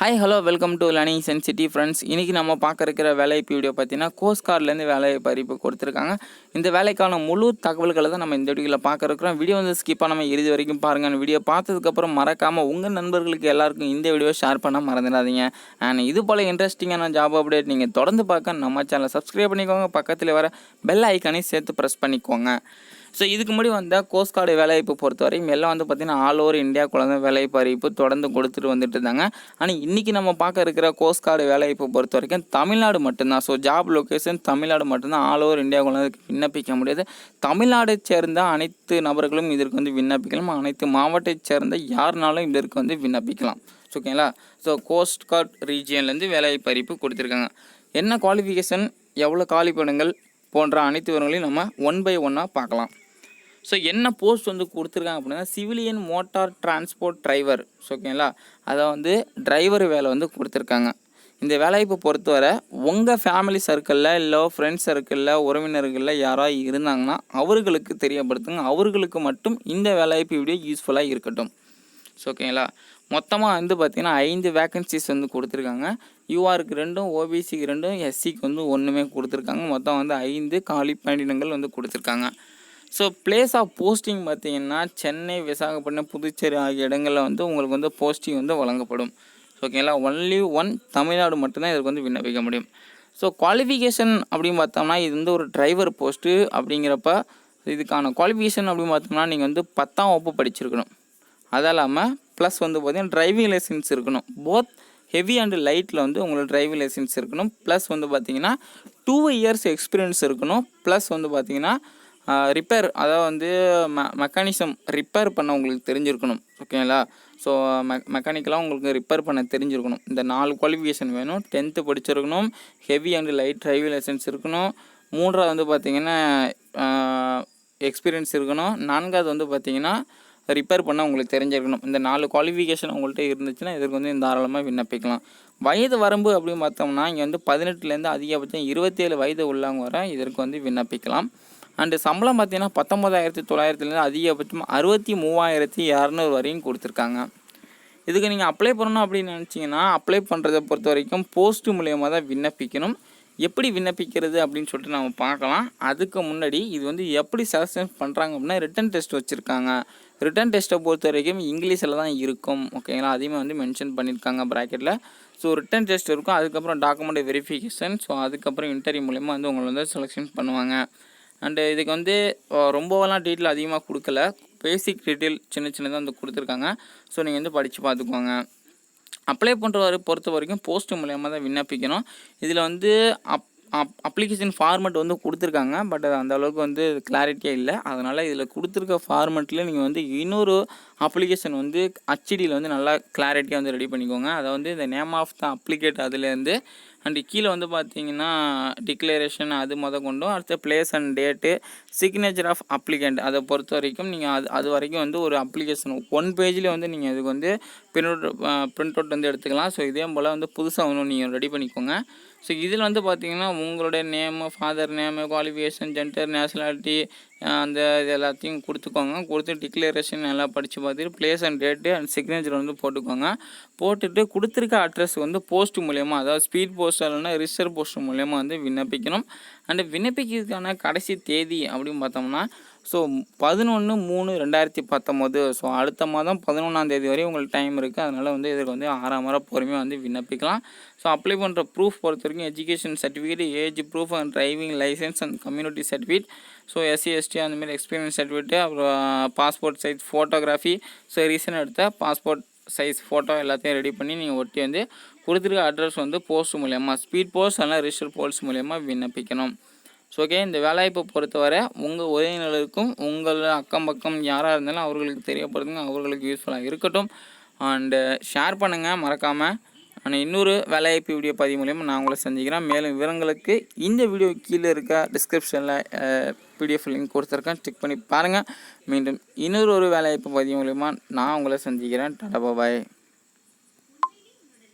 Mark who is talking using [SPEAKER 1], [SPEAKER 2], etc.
[SPEAKER 1] Hi hello welcome to learning sensity friends இன்றைக்கி நம்ம பார்க்க இருக்கிற வேலைவாய்ப்பு வீடியோ பார்த்தீங்கன்னா கோஸ்ட் கார்ட்லேருந்து வேலைவாய்ப்பு அறிவிப்பு கொடுத்துருக்காங்க. இந்த வேலைக்கான முழு தகவல்களை தான் நம்ம இந்த வீடியோவில் பார்க்க இருக்கிறோம். வீடியோ வந்து ஸ்கிப்பாக நம்ம இறுதி வரைக்கும் பாருங்கள் வீடியோ பார்த்ததுக்கப்புறம் மறக்காமல் உங்கள் நண்பர்களுக்கு எல்லாருக்கும் இந்த வீடியோ ஷேர் பண்ண மறந்துடாதீங்க. அண்ட் இது போல் இன்ட்ரெஸ்டிங்கான ஜாப் அப்டேட் நீங்கள் தொடர்ந்து பார்க்க நம்ம சேனலை சப்ஸ்கிரைப் பண்ணிக்கோங்க. பக்கத்தில் வர பெல் ஐக்கானையும் சேர்த்து ப்ரெஸ் பண்ணிக்கோங்க. ஸோ இதுக்கு முன்னாடி வந்த கோஸ்ட் கார்டு வேலைவாய்ப்பு பொறுத்த வரைக்கும் எல்லாம் வந்து பார்த்திங்கன்னா ஆல் ஓவர் இந்தியா குழந்தை வேலைவாய்ப்பு அறிவிப்பு தொடர்ந்து கொடுத்துட்டு வந்துட்டு இருந்தாங்க. ஆனால் இன்றைக்கி நம்ம பார்க்க இருக்கிற கோஸ்ட் கார்டு வேலைவாய்ப்பு பொறுத்த வரைக்கும் தமிழ்நாடு மட்டும்தான். ஸோ ஜாப் லொக்கேஷன் தமிழ்நாடு மட்டும்தான். ஆல் ஓவர் குழந்தைக்கு விண்ணப்பிக்க முடியாது. தமிழ்நாடை சேர்ந்த அனைத்து நபர்களும் இதற்கு வந்து விண்ணப்பிக்கலாம். அனைத்து மாவட்டத்தை சேர்ந்த யாருனாலும் இதற்கு வந்து விண்ணப்பிக்கலாம். ஓகேங்களா ஸோ கோஸ்ட் கார்டு ரீஜியன்லேருந்து வேலைவாய்ப்பு அறிவிப்பு கொடுத்துருக்காங்க. என்ன குவாலிஃபிகேஷன் எவ்வளோ காலிப்படங்கள் போன்ற அனைத்து விவரங்களையும் நம்ம ஒன் பை ஒன்னாக பார்க்கலாம். ஸோ என்ன போஸ்ட் வந்து கொடுத்துருக்காங்க அப்படின்னா சிவிலியன் மோட்டார் டிரான்ஸ்போர்ட் டிரைவர் ஓகேங்களா அதை வந்து டிரைவர் வேலை வந்து கொடுத்துருக்காங்க. இந்த வேலைவாய்ப்பை பொறுத்தவரை உங்கள் ஃபேமிலி சர்க்கிளில் இல்லை ஃப்ரெண்ட்ஸ் சர்க்கிளில் உறவினர்களில் யாராவது இருந்தாங்கன்னா அவர்களுக்கு தெரியப்படுத்துங்க. அவர்களுக்கு மட்டும் இந்த வேலைவாய்ப்பு வீடியோ யூஸ்ஃபுல்லாக இருக்கட்டும். ஸோ ஓகேங்களா மொத்தமாக வந்து பார்த்திங்கன்னா ஐந்து வேக்கன்சிஸ் வந்து கொடுத்துருக்காங்க. யூஆருக்கு ரெண்டும் ஓபிசிக்கு ரெண்டும் எஸ்சிக்கு வந்து ஒன்றுமே கொடுத்துருக்காங்க. மொத்தம் வந்து ஐந்து காலி பணியிடங்கள் வந்து கொடுத்துருக்காங்க. ஸோ பிளேஸ் ஆஃப் போஸ்டிங் பார்த்தீங்கன்னா சென்னை விசாகப்பட்டினம் புதுச்சேரி ஆகிய இடங்களில் வந்து உங்களுக்கு வந்து போஸ்டிங் வந்து வழங்கப்படும். ஓகேங்களா ஒன்லி ஒன் தமிழ்நாடு மட்டும்தான் இதுக்கு வந்து விண்ணப்பிக்க முடியும். ஸோ குவாலிஃபிகேஷன் அப்படின்னு பார்த்தோம்னா இது வந்து ஒரு டிரைவர் போஸ்ட்டு அப்படிங்கிறப்ப இதுக்கான குவாலிஃபிகேஷன் அப்படின்னு பார்த்தோம்னா நீங்கள் வந்து பத்தாம் வகுப்பு படிச்சிருக்கணும். அது இல்லாமல் ப்ளஸ் வந்து பார்த்தீங்கன்னா டிரைவிங் லைசன்ஸ் இருக்கணும். போத் ஹெவி அண்டு லைட்டில் வந்து உங்களுக்கு டிரைவிங் லைசன்ஸ் இருக்கணும். ப்ளஸ் வந்து பார்த்தீங்கன்னா டூ இயர்ஸ் எக்ஸ்பீரியன்ஸ் இருக்கணும். ப்ளஸ் வந்து பார்த்தீங்கன்னா ரிப்பேர் அதாவது வந்து ம மெக்கானிசம் ரிப்பேர் பண்ண உங்களுக்கு தெரிஞ்சிருக்கணும் ஓகேங்களா ஸோ மெ மெக்கானிக்கலாக உங்களுக்கு ரிப்பேர் பண்ண தெரிஞ்சிருக்கணும். இந்த நாலு குவாலிஃபிகேஷன் வேணும். டென்த்து படிச்சிருக்கணும். Heavy and light driving licence இருக்கணும். மூன்றாவது வந்து பார்த்திங்கன்னா எக்ஸ்பீரியன்ஸ் இருக்கணும். நான்காவது வந்து பார்த்திங்கன்னா ரிப்பேர் பண்ண உங்களுக்கு தெரிஞ்சிருக்கணும். இந்த நாலு குவாலிஃபிகேஷன் உங்கள்கிட்ட இருந்துச்சுன்னா இதற்கு வந்து தாராளமாக விண்ணப்பிக்கலாம். வயது வரம்பு அப்படின்னு பார்த்தோம்னா இங்கே வந்து பதினெட்டுலேருந்து அதிகபட்சம் இருபத்தேழு வயது உள்ளவங்க வர இதற்கு வந்து விண்ணப்பிக்கலாம். அண்டு சம்பளம் பார்த்தீங்கன்னா பத்தொம்பதாயிரத்தி தொள்ளாயிரத்துலேருந்து அதிகபட்சமாக அறுபத்தி மூவாயிரத்தி இரநூறு வரையும் கொடுத்துருக்காங்க. இதுக்கு நீங்கள் அப்ளை பண்ணணும் அப்படின்னு நினச்சிங்கன்னா அப்ளை பண்ணுறதை பொறுத்த வரைக்கும் போஸ்ட் மூலியமாக தான் விண்ணப்பிக்கணும். எப்படி விண்ணப்பிக்கிறது அப்படின்னு சொல்லிட்டு நம்ம பார்க்கலாம். அதுக்கு முன்னாடி இது வந்து எப்படி செலக்ஷன் பண்ணுறாங்க அப்படின்னா ரிட்டன் டெஸ்ட் வச்சுருக்காங்க. ரிட்டன் டெஸ்ட்டை பொறுத்த வரைக்கும் இங்கிலீஷில் தான் இருக்கும். ஓகேங்களா அதையுமே வந்து மென்ஷன் பண்ணியிருக்காங்க ப்ராக்கெட்டில் ஸோ ரிட்டன் டெஸ்ட் இருக்கும். அதுக்கப்புறம் டாக்குமெண்ட் வெரிஃபிகேஷன் ஸோ அதுக்கப்புறம் இன்டர்வியூ மூலிமா வந்து உங்களை வந்து செலெக்ஷன் பண்ணுவாங்க. அண்டு இதுக்கு வந்து ரொம்பவெல்லாம் டீட்டெயில் அதிகமாக கொடுக்கல. பேசிக் டீட்டெயில் சின்ன சின்னதாக வந்து கொடுத்துருக்காங்க. ஸோ நீங்கள் வந்து படித்து பார்த்துக்கோங்க அப்ளை பண்ணுறவரை பொறுத்த வரைக்கும் போஸ்ட் மூலயமா தான் விண்ணப்பிக்கணும். இதில் வந்து அப் அப் அப்ளிகேஷன் ஃபார்மெட் வந்து கொடுத்துருக்காங்க. பட் அது அந்த அளவுக்கு வந்து கிளாரிட்டியாக இல்லை. அதனால் இதில் கொடுத்துருக்க ஃபார்மெட்டில் நீங்கள் வந்து இன்னொரு அப்ளிகேஷன் வந்து ஹச்டியில் வந்து நல்லா கிளாரிட்டியாக வந்து ரெடி பண்ணிக்கோங்க. அதை வந்து இந்த நேம் ஆஃப் த அப்ளிகேட் அதுலேருந்து அண்டு கீழே வந்து பார்த்தீங்கன்னா டிக்ளரேஷன் அது முத கொண்டும் அடுத்த place and date signature of applicant அதை பொறுத்த வரைக்கும் நீங்கள் அது அது வரைக்கும் வந்து ஒரு அப்ளிகேஷன் ஒன் பேஜில் வந்து நீங்கள் இதுக்கு வந்து பிரிண்ட் பிரிண்ட் அவுட் வந்து எடுத்துக்கலாம். ஸோ இதே போல் வந்து புதுசாக ஒன்று நீங்கள் ரெடி பண்ணிக்கோங்க. ஸோ இதில் வந்து பார்த்தீங்கன்னா உங்களுடைய name father name qualification gender nationality அந்த இது எல்லாத்தையும் கொடுத்துக்கோங்க. கொடுத்து டிக்ளரேஷன் எல்லாம் படித்து பார்த்துட்டு place and date and signature வந்து போட்டுக்கோங்க. போட்டுட்டு கொடுத்துருக்க அட்ரஸ் வந்து போஸ்ட் மூலயமா அதாவது ஸ்பீட் போஸ்ட் இல்லைனா ரிசர்வ் போஸ்ட் மூலயமா வந்து விண்ணப்பிக்கணும். அண்டு விண்ணப்பிக்கிறதுக்கான கடைசி தேதி அப்படின்னு பார்த்தோம்னா ஸோ பதினொன்று மூணு ரெண்டாயிரத்தி பத்தொம்போது. ஸோ அடுத்த மாதம் பதினொன்றாம் தேதி வரையும் உங்களுக்கு டைம் இருக்குது அதனால் வந்து இதுக்கு வந்து ஆறாம் முறை பொறுமையாக வந்து விண்ணப்பிக்கலாம். ஸோ அப்ளை பண்ணுற ப்ரூஃப் பொறுத்த வரைக்கும் education certificate age proof and driving licence and community certificate so SC ST அந்தமாரி எக்ஸ்பீரியன்ஸ் சர்டிஃபிகேட்டு அப்புறம் passport size photography so reason எடுத்த பாஸ்போர்ட் சைஸ் ஃபோட்டோ எல்லாத்தையும் ரெடி பண்ணி நீங்கள் ஒட்டி வந்து கொடுத்துருக்க அட்ரஸ் வந்து போஸ்ட் மூலயமா ஸ்பீட் போஸ்ட் அல்ல ரிஜிஸ்டர் போஸ்ட் மூலயமா விண்ணப்பிக்கணும். ஸோ ஓகே இந்த வேலைவாய்ப்பை பொறுத்தவரை உங்கள் உறவினர்களுக்கும் உங்கள் அக்கம் பக்கம் யாராக இருந்தாலும் அவர்களுக்கு தெரியப்படுத்துங்க. அவர்களுக்கு யூஸ்ஃபுல்லாக இருக்கட்டும். அண்டு ஷேர் uh, பண்ணுங்கள் மறக்காமல் ஆனால் இன்னொரு வேலைவாய்ப்பு வீடியோ பதிவு மூலியமாக நான் உங்களை செஞ்சுக்கிறேன் மேலும் விவரங்களுக்கு இந்த வீடியோ கீழே இருக்க டிஸ்கிரிப்ஷனில் பிடிஎஃப் லிங்க் கொடுத்துருக்கேன். செக் பண்ணி பாருங்கள் மீண்டும் இன்னொரு ஒரு வேலைவாய்ப்பு பதிவு மூலிமா நான் உங்களை சந்திக்கிறேன். டாடா பாபாய்